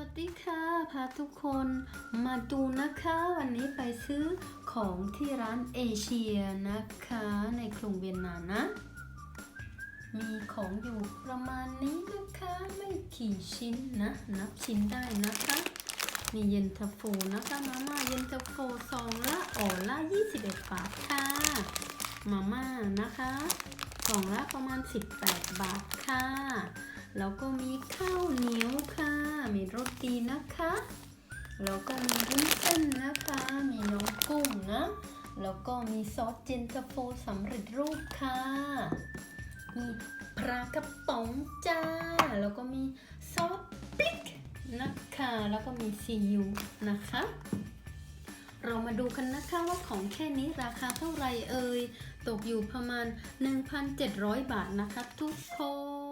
วัสดีค่ะ พาทุกคนมาดูนะคะ วันนี้ไปซื้อของที่ร้านเอเชียนะคะ ในกรุงเวียนนานะ มีของอยู่ประมาณนี้นะคะ ไม่กี่ชิ้นนะ นับชิ้นได้นะคะ มีเย็นตาโฟนะคะมาม่าเย็นตาโฟซองละอ่อนละ21 บาทค่ะ มาม่านะคะกล่องละประมาณ 18 บาทค่ะ แล้วก็มีข้าวเหนียวค่ะ มีโรตีนะคะ แล้วก็มีวุ้นเส้นนะคะ มีน้องกุ้งนะ แล้วก็มีซอสเจนตาโฟสำเร็จรูปค่ะ มีปลากระป๋องจ้า แล้วก็มีซอสพริกนะคะ แล้วก็มีซีอิ๊วนะคะ เรามาดูกันนะคะว่าของแค่นี้ราคาเท่าไรเอ่ย ตกอยู่ประมาณ 1,700 บาทนะคะทุกคน